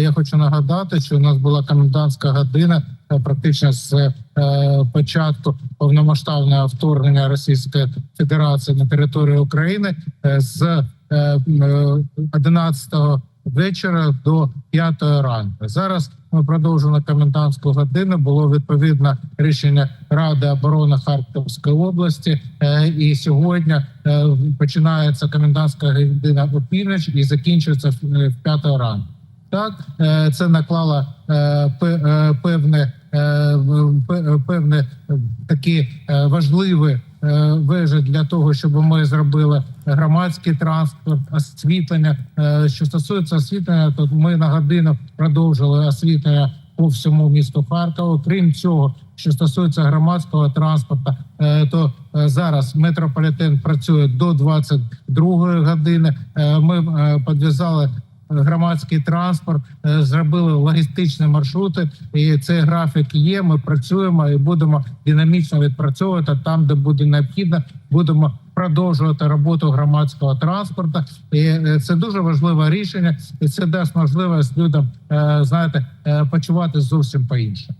Я хочу нагадати, що у нас була комендантська година е, практично з е, початку повномасштабного вторгнення Російської Федерації на територію України е, з е, м, е, 11 вечора до 5 ранку. Зараз ми продовжуємо комендантську годину. Було відповідно рішення Ради оборони Харківської області. І сьогодні починається комендантська година у північ і закінчується в 5 ранку. Так, е, це наклало е, е, певне певне такі важливі вежі для того, щоб ми зробили громадський транспорт, освітлення. Що стосується освітлення, то ми на годину продовжили освітлення по всьому місту Харкову. Крім цього, що стосується громадського транспорту, то зараз метрополітен працює до 22 години. Ми підв'язали громадський транспорт, е, зробили логістичні маршрути, і цей графік є. Ми працюємо і будемо динамічно відпрацьовувати там, де буде необхідно. Будемо продовжувати роботу громадського транспорту. І е, це дуже важливе рішення, і це дасть можливість людям, е, знаєте, почувати зовсім по іншому.